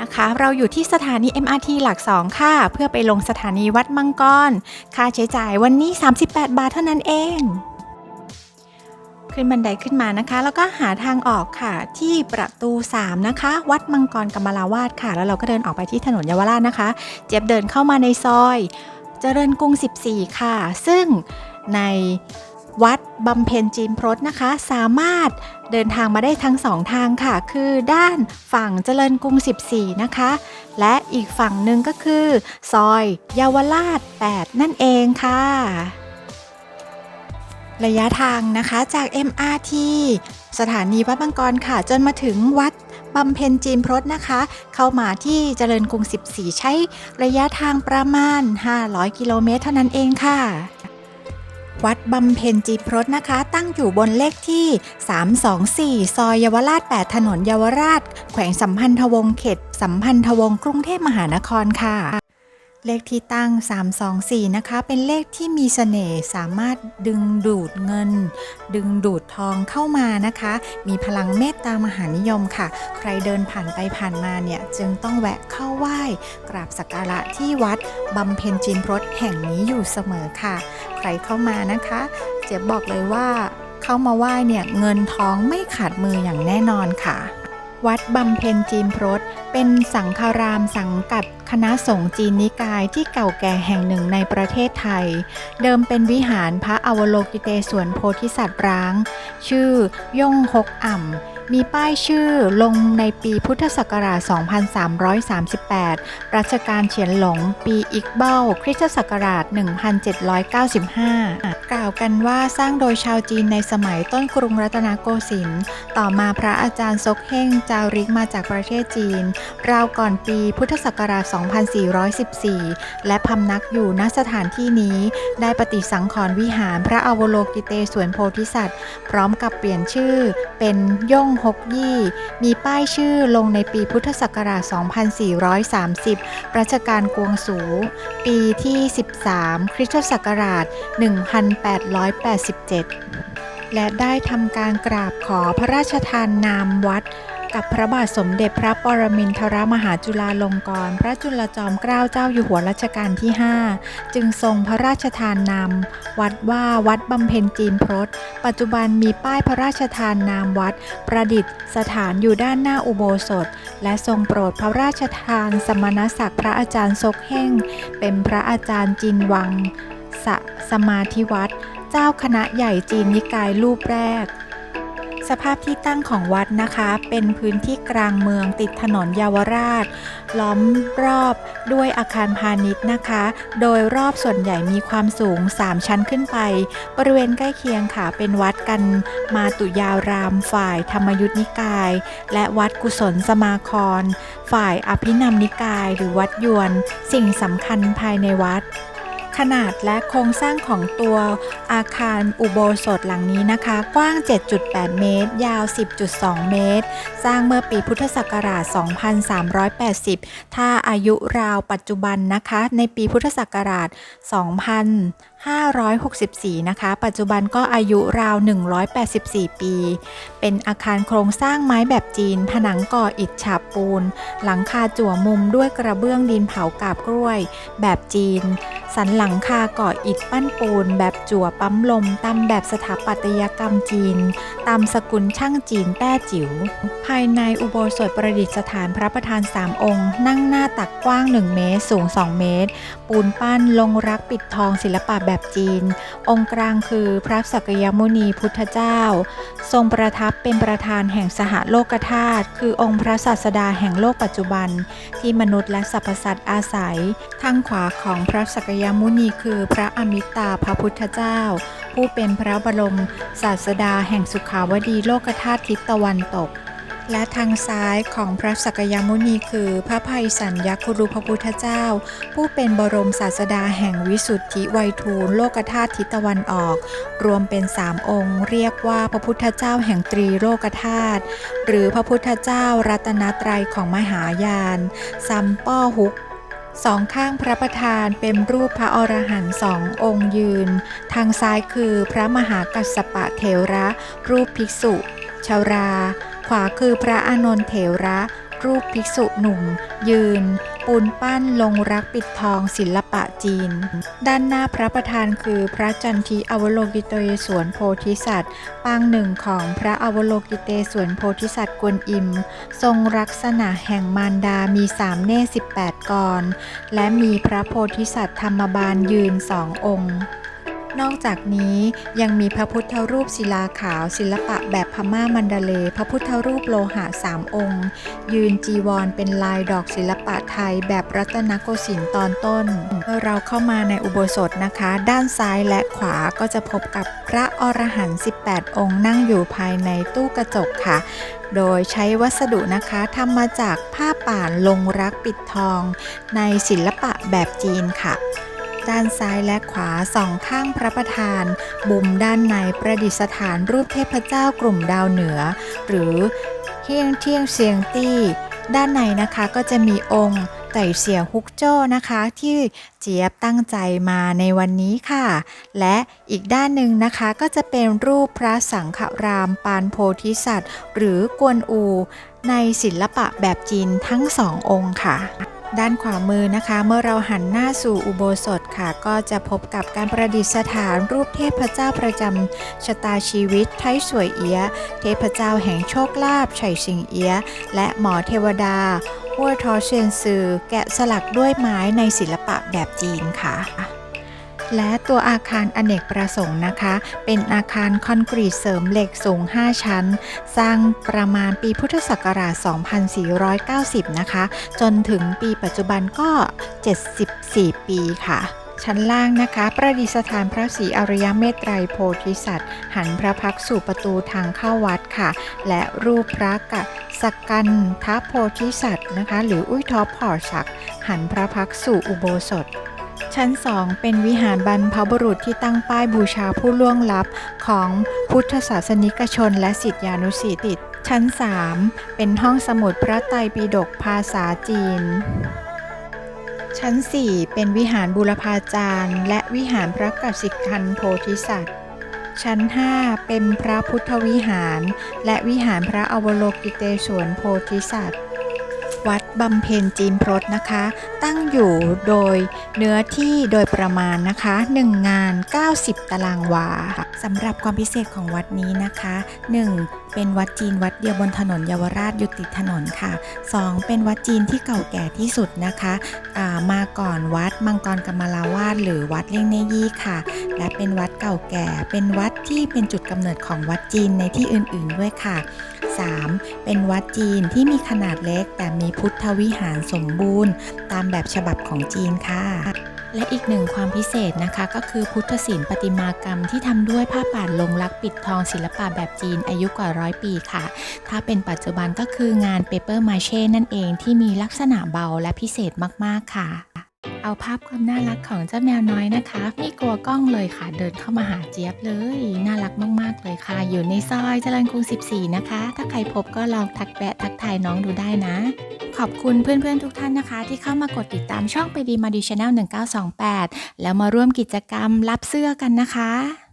นะคะ เราอยู่ที่สถานี MRT หลัก 2 ค่ะ เพื่อไปลงสถานีวัดมังกร ค่าใช้จ่ายวันนี้ 38 บาทเท่านั้นเอง ขึ้นบันไดขึ้นมานะคะ แล้วก็หาทางออกค่ะ ที่ประตู 3 นะคะ วัดมังกรกำมลาวาดค่ะ แล้วเราก็เดินออกไปที่ถนนเยาวราชนะคะ เจี๊ยบเดินเข้ามาในซอย เจริญกรุง 14 ค่ะ ซึ่งใน วัดบำเพ็ญจีนพรตนะคะ สามารถเดินทางมาได้ทั้งสองทางค่ะ คือด้านฝั่งเจริญกรุง 14 นะคะ และอีกฝั่งหนึ่งก็คือ ซอยเยาวราช 8 นั่นเองค่ะ ระยะทางนะคะจาก MRT สถานีวัดมังกรค่ะ จนมาถึงวัดบำเพ็ญจีนพรตนะคะ เข้ามาที่เจริญกรุง 14 ใช้ระยะทางประมาณ 500 กิโลเมตรเท่านั้นเองค่ะ วัดบำเพ็ญจีพรตนะคะ ตั้งอยู่บนเลขที่ 324 ซอยเยาวราช 8 ถนนเยาวราช แขวงสัมพันธวงศ์เขต สัมพันธวงศ์กรุงเทพมหานครค่ะ เลขที่ตั้ง 324 นะคะ เป็นเลขที่มีเสน่ห์สามารถดึงดูดเงิน ดึงดูดทองเข้ามานะคะ มีพลังเมตตามหานิยมค่ะ ใครเดินผ่านไปผ่านมาเนี่ย จึงต้องแวะเข้าไหว้ กราบสักการะที่วัดบำเพ็ญจินพรตแห่งนี้อยู่เสมอค่ะ ใครเข้ามานะคะ เจ๊บบอกเลยว่าเข้ามาไหว้เนี่ยเงินทองไม่ขาดมืออย่างแน่นอนค่ะ วัดบำเพ็ญจีนพรตเป็นสังฆารามสังกัด คณะสงฆ์จีนนิกายที่เก่าแก่แห่งหนึ่งในประเทศไทย เดิมเป็นวิหารพระอวโลกิเตศวนโพธิสัตว์ร้าง ชื่อย่งฮกอ่ำ มีป้ายชื่อลงในปีพุทธศักราช 2338 รัชกาลเฉียนหลง ปีอิกเบ้า คริสตศักราช 1795 กล่าวกันว่าสร้างโดยชาวจีนในสมัยต้นกรุงรัตนโกสินทร์ ต่อมาพระอาจารย์ซกเฮงจาริกมาจากประเทศจีน ราวก่อนปีพุทธศักราช 2414 และพำนักอยู่ณสถานที่นี้ได้ปฏิสังขรณ์วิหารพระอวโลกิเตศวนโพธิสัตว์ พร้อมกับเปลี่ยนชื่อเป็นย่งฮกยี่ มีป้ายชื่อลงในปีพุทธศักราช 2430 รัชกาลกวงสู ปีที่ 13 คริสตศักราช 1887 และได้ทำการกราบขอพระราชทานนามวัด กับพระบาทสมเด็จพระปรมินทรมหาจุฬาลงกรณ์พระจุลจอมเกล้าเจ้าอยู่หัวรัชกาลที่ 5 จึงทรงพระราชทานนามวัดว่าวัดบำเพ็ญจีนพรตปัจจุบันมีป้ายพระราชทานนามวัด ประดิษฐานอยู่ด้านหน้าอุโบสถ และทรงโปรดพระราชทานสมณศักดิ์พระอาจารย์ซกเฮ่งเป็นพระอาจารย์จินวังสสมาธิวัดเจ้าคณะใหญ่จีนนิกายรูปแรก สภาพที่ตั้งของวัดนะคะ เป็นพื้นที่กลางเมืองติดถนนเยาวราช ล้อมรอบด้วยอาคารพาณิชย์นะคะ โดยรอบส่วนใหญ่มีความสูง 3 ชั้นขึ้นไป บริเวณใกล้เคียงค่ะ เป็นวัดกันมาตุยารามฝ่ายธรรมยุทธนิกาย และวัดกุศลสมาคร ฝ่ายอภินัมนิกาย หรือวัดยวน สิ่งสำคัญภายในวัด ขนาดและโครงสร้างของตัวอาคารอุโบสถหลังนี้นะคะ กว้าง 7.8 เมตร ยาว 10.2 เมตร สร้างเมื่อปีพุทธศักราช 2380 ถ้าอายุราวปัจจุบันนะคะ ในปีพุทธศักราช 2 0 564 นะคะ ปัจจุบันก็อายุราว 184 ปี เป็นอาคารโครงสร้างไม้แบบจีน ผนังก่ออิฐฉาบปูน หลังคาจั่วมุมด้วยกระเบื้องดินเผากาบกล้วย แบบจีน สันหลังคาก่ออิฐปั้นปูน แบบจั่วปั๊มลม ตามแบบสถาปัตยกรรมจีน ตามสกุลช่างจีนแต้จิ๋ว ภายในอุโบสถประดิษฐานพระประธาน 3 องค์ นั่งหน้าตักกว้าง 1 เมตร สูง 2 เมตร ปูนปั้นลงรักปิดทองศิลปะแบบจีน องค์กลางคือพระสักยมุนีพุทธเจ้า ทรงประทับเป็นประธานแห่งสหโลกธาตุคือองค์พระศาสดาแห่งโลกปัจจุบัน ที่มนุษย์และสรรพสัตว์อาศัย ทางขวาของพระสักยมุนีคือพระอมิตาพระพุทธเจ้า ผู้เป็นพระบรมศาสดาแห่งสุขาวดีโลกธาตุทิศตะวันตก และทางซ้ายของพระสักยมุนีคือพระภัยสัญญคุรุพระพุทธเจ้า ผู้เป็นบรมศาสดาแห่งวิสุทธิไวยทูลโลกธาตุทิศตะวันออก รวมเป็นสามองค์ เรียกว่าพระพุทธเจ้าแห่งตรีโลกธาตุหรือพระพุทธเจ้ารัตนตรัยของมหายานซัมป้อฮุกสองข้างพระประธานเป็นรูปพระอรหันต์สององค์ยืน ทางซ้ายคือพระมหากัสสปะเถระ รูปภิกษุ ชาวรา ขวาคือพระอานนท์เถระ รูปภิกษุหนุ่ม ยืน ปูนปั้นลงรักปิดทองศิลปะจีน ด้านหน้าพระประธานคือพระจันทีอวโลกิเตศวนโพธิสัตว์ ปางหนึ่งของพระอวโลกิเตศวนโพธิสัตว์กวนอิม ทรงลักษณะแห่งมารดามีสามเนตร18กร และมีพระโพธิสัตว์ธรรมบาลยืนสององค์ นอกจากนี้ยังมีพระพุทธรูปศิลาขาวศิลปะแบบพม่ามันดาเลย์พระพุทธรูปโลหะสามองค์ ยืนจีวรเป็นลายดอกศิลปะไทยแบบรัตนโกสินทร์ตอนต้น เมื่อเราเข้ามาในอุโบสถนะคะ ด้านซ้ายและขวาก็จะพบกับพระอรหันต์18 องค์นั่งอยู่ภายในตู้กระจกค่ะ โดยใช้วัสดุนะคะทำมาจากผ้าป่านลงรักปิดทอง ในศิลปะแบบจีนค่ะ ด้านซ้ายและขวาสองข้างพระประธาน บุมด้านในประดิษฐานรูปเทพเจ้ากลุ่มดาวเหนือ หรือเฮียงเทียงเซียงตี้ ด้านในนะคะก็จะมีองค์ไต่เสียฮุกโจ้นะคะ ที่เจี๊ยบตั้งใจมาในวันนี้ค่ะ และอีกด้านหนึ่งนะคะก็จะเป็นรูปพระสังฆรามปานโพธิสัตว์ หรือกวนอู ในศิลปะแบบจีนทั้งสององค์ค่ะ ด้านขวามือนะคะ เมื่อเราหันหน้าสู่อุโบสถค่ะ ก็จะพบกับการประดิษฐานรูปเทพเจ้าประจำชะตาชีวิตไทสวยเอียะเทพเจ้าแห่งโชคลาภไฉสิงเอียะและหมอเทวดาหัวทอเชียนซือแกะสลักด้วยไม้ในศิลปะแบบจีนค่ะ และตัวอาคารอเนกประสงค์นะคะ เป็นอาคารคอนกรีตเสริมเหล็กสูง 5 ชั้น สร้างประมาณปีพุทธศักราช 2490 นะคะ จนถึงปีปัจจุบันก็ 74 ปีค่ะชั้นล่างนะคะประดิษฐานพระศรีอริยเมตไตรโพธิสัตว์ หันพระพักสู่ประตูทางเข้าวัดค่ะ และรูปพระกะสกันทโพธิสัตว์นะคะ หรืออุ้ยท็อปพอศัก หันพระพักสู่อุโบสถ ชั้น2เป็นวิหารบรรพบุรุษที่ตั้งป้ายบูชาผู้ล่วงลับของพุทธศาสนิกชนและศิษยานุศิษย์ชั้น 3 เป็นห้องสมุดพระไตรปิฎกภาษาจีน ชั้น 4 เป็นวิหารบูรพาจารย์ และวิหารพระกสิกันโพธิสัตว์ ชั้น 5 เป็นพระพุทธวิหาร และวิหารพระอวโลกิเตศวนโพธิสัตว์ วัดบำเพ็ญจีนพรตนะคะ ตั้งอยู่โดยเนื้อที่โดยประมาณนะคะ 1 งาน 90 ตารางวาสำหรับความพิเศษของวัดนี้นะคะ 1. เป็นวัดจีนวัดเดียวบนถนนเยาวราชอยู่ติดถนนค่ะ 2. เป็นวัดจีนที่เก่าแก่ที่สุดนะคะมาก่อนวัดมังกรกำมลาวาดหรือวัดเล่งเนยี่ค่ะ และเป็นวัดเก่าแก่ เป็นวัดที่เป็นจุดกำเนิดของวัดจีนในที่อื่นๆด้วยค่ะ 3. เป็นวัดจีนที่มีขนาดเล็ก แต่มีพุทธวิหารสมบูรณ์ ตามแบบฉบับของจีนค่ะ และอีกหนึ่งความพิเศษนะคะ ก็คือพุทธศิลป์ประติมากรรมที่ทำด้วยผ้าป่านลงรักปิดทองศิลปะแบบจีนอายุกว่าร้อยปีค่ะ ถ้าเป็นปัจจุบันก็คืองานเปเปอร์มาเช่นั่นเองที่มีลักษณะเบาและพิเศษมากๆค่ะ เอาภาพความน่ารักของเจ้าแมวน้อยนะคะ ไม่กลัวกล้องเลยค่ะ เดินเข้ามาหาเจี๊ยบเลย น่ารักมากๆเลยค่ะ อยู่ในซอยเจริญกรุง 14 นะคะ ถ้าใครพบก็ลองทักแวะทักทายน้องดูได้นะ ขอบคุณเพื่อนๆทุกท่านนะคะ ที่เข้ามากดติดตามช่องไปดีมาดีชาแนล1928 แล้วมาร่วมกิจกรรมรับเสื้อกันนะคะ